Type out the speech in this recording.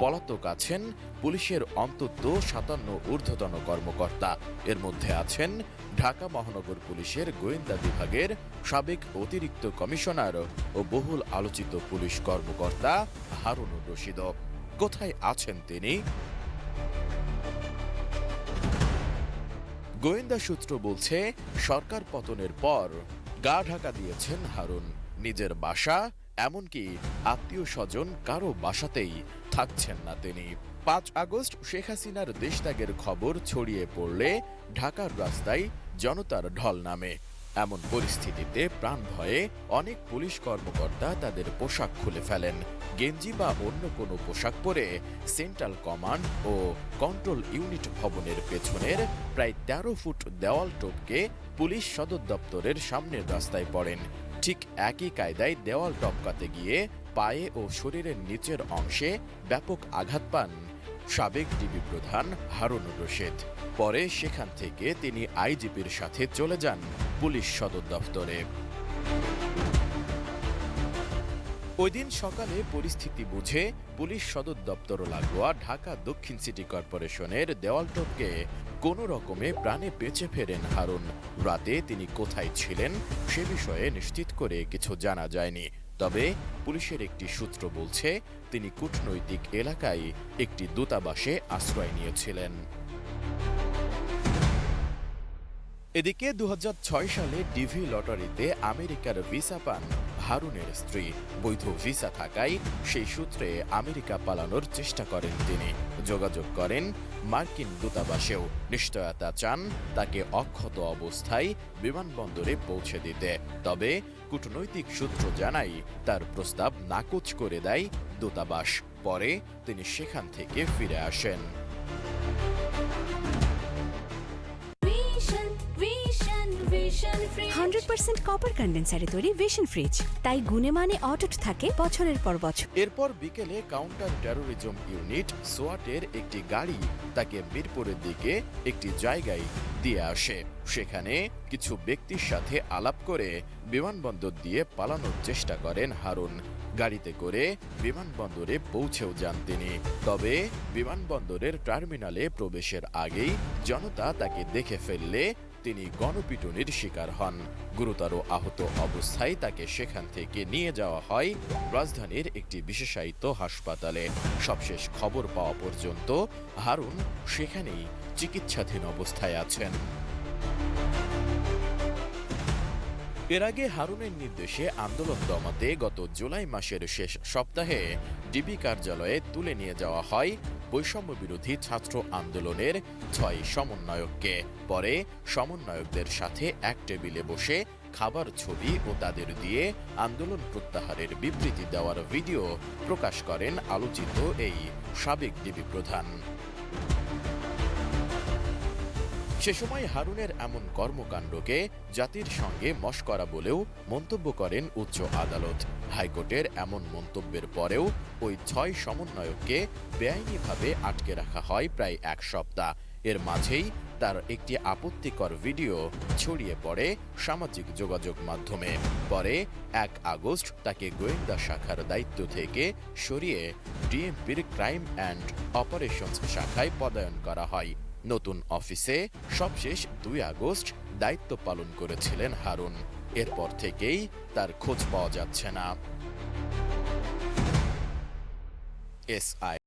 পলাতক আছেন পুলিশের অন্তত সাতান্ন ঊর্ধ্বতন কর্মকর্তা। এর মধ্যে আছেন ঢাকা মহানগর পুলিশের গোয়েন্দা বিভাগের সাবেক অতিরিক্ত কমিশনার ও বহুল আলোচিত পুলিশ কর্মকর্তা হারুনুর রশিদ। কোথায় আছেন তিনি? গোয়েন্দা সূত্র বলছে, সরকার পতনের পর গা ঢাকা দিয়েছেন হারুন। নিজের বাসা এমনকি আত্মীয় স্বজন কারও বাসাতেই থাকছেন না তিনি। পাঁচ আগস্ট শেখ হাসিনার দেশত্যাগের খবর ছড়িয়ে পড়লে ঢাকার রাস্তায় জনতার ঢল নামে। এমন পরিস্থিতিতে প্রাণ ভয়ে অনেক পুলিশ কর্মকর্তা তাদের পোশাক খুলে ফেলেন। গেঞ্জি বা অন্য কোনো পোশাক পরে সেন্ট্রাল কমান্ড ও কন্ট্রোল ইউনিট ভবনের পেছনের প্রায় তেরো ফুট দেওয়াল টপকে পুলিশ সদর দপ্তরের সামনের রাস্তায় পড়েন। ঠিক একই কায়দায় দেওয়াল টপকাতে গিয়ে পায়ে ও শরীরের নিচের অংশে ব্যাপক আঘাত পান, সাবেক ডিবি প্রধান হারুন রশিদ। পরে সেখান থেকে তিনি আইজিপির সাথে চলে যান পুলিশ সদর দফতরে ওই দিন সকালে পরিস্থিতি বুঝে পুলিশ সদর দপ্তর লাগোয়া ঢাকা দক্ষিণ সিটি কর্পোরেশনের দেওয়াল টপকে কোনো রকমে প্রাণে বেঁচে ফেরেন হারুন। রাতে তিনি কোথায় ছিলেন সে বিষয়ে নিশ্চিত করে কিছু জানা যায়নি। তবে পুলিশের একটি সূত্র বলছে, তিনি কূটনৈতিক এলাকায় একটি দূতাবাসে আশ্রয় নিয়েছিলেন। এদিকে দু হাজার ছয় সালে ডিভি লটারিতে আমেরিকার ভিসা পান হারুনের স্ত্রী। বৈধ ভিসা থাকায় সেই সূত্রে আমেরিকা পালানোর চেষ্টা করেন তিনি। যোগাযোগ করেন মার্কিন দূতাবাসেও। নিশ্চয়তা চান তাকে অক্ষত অবস্থায় বিমানবন্দরে পৌঁছে দিতে। তবে কূটনৈতিক সূত্র জানায়, তার প্রস্তাব নাকচ করে দেয় দূতাবাস। পরে তিনি সেখান থেকে ফিরে আসেন। হান্ড্রেড পার্সেন্ট কপার কন্ডেন্সারে তৈরি ভিশন ফ্রিজ তাই গুণে মানে অটুট থাকে বছরের পর বছর। এরপর বিকেলে কাউন্টার টেরোরিজম ইউনিট সোয়াটের একটি গাড়ি তাকে মিরপুরের দিকে একটি জায়গায় দিয়ে আসে। সেখানে কিছু ব্যক্তির সাথে আলাপ করে বিমানবন্দর দিয়ে পালানোর চেষ্টা করেন হারুন। গাড়িতে করে বিমানবন্দরে পৌঁছেও যান তিনি। তবে বিমানবন্দরের টার্মিনালে প্রবেশের আগেই জনতা তাকে দেখে ফেললে তিনি গণপিটুনির শিকার হন। গুরুতর আহত অবস্থায় তাকে সেখান থেকে নিয়ে যাওয়া হয় রাজধানীর একটি বিশেষায়িত হাসপাতালে। সবশেষ খবর পাওয়া পর্যন্ত হারুন সেখানেই চিকিৎসাধীন অবস্থায় আছেন। এর আগে হারুনের নির্দেশে আন্দোলন দমাতে গত জুলাই মাসের শেষ সপ্তাহে ডিবি কার্যালয়ে তুলে নিয়ে যাওয়া হয় বৈষম্য বিরোধী ছাত্র আন্দোলনের ছয় সমন্বয়ককে। পরে সমন্বয়কদের সাথে এক টেবিলে বসে খাবার ছবি ও তাদের দিয়ে আন্দোলন প্রত্যাহারের বিবৃতি দেওয়ার ভিডিও প্রকাশ করেন আলোচিত এই সাবেক ডিবি প্রধান। সে সময় হারুনের এমন কর্মকাণ্ডকে জাতির সঙ্গে মস্করা বলেও মন্তব্য করেন উচ্চ আদালত। হাইকোর্টের এমন মন্তব্যের পরেও ওই ছয় সমন্বয়ককে বেআইনিভাবে আটকে রাখা হয় প্রায় এক সপ্তাহ। এর মাঝেই তার একটি আপত্তিকর ভিডিও ছড়িয়ে পড়ে সামাজিক যোগাযোগ মাধ্যমে। পরে এক আগস্ট তাকে গোয়েন্দা শাখার দায়িত্ব থেকে সরিয়ে ডিএমপির ক্রাইম অ্যান্ড অপারেশনস শাখায় পদায়ন করা হয়। নতুন অফিসে সবশেষ দুই আগস্ট দায়িত্ব পালন করেছিলেন হারুন। এরপর থেকেই তার খোঁজ পাওয়া যাচ্ছে না। S I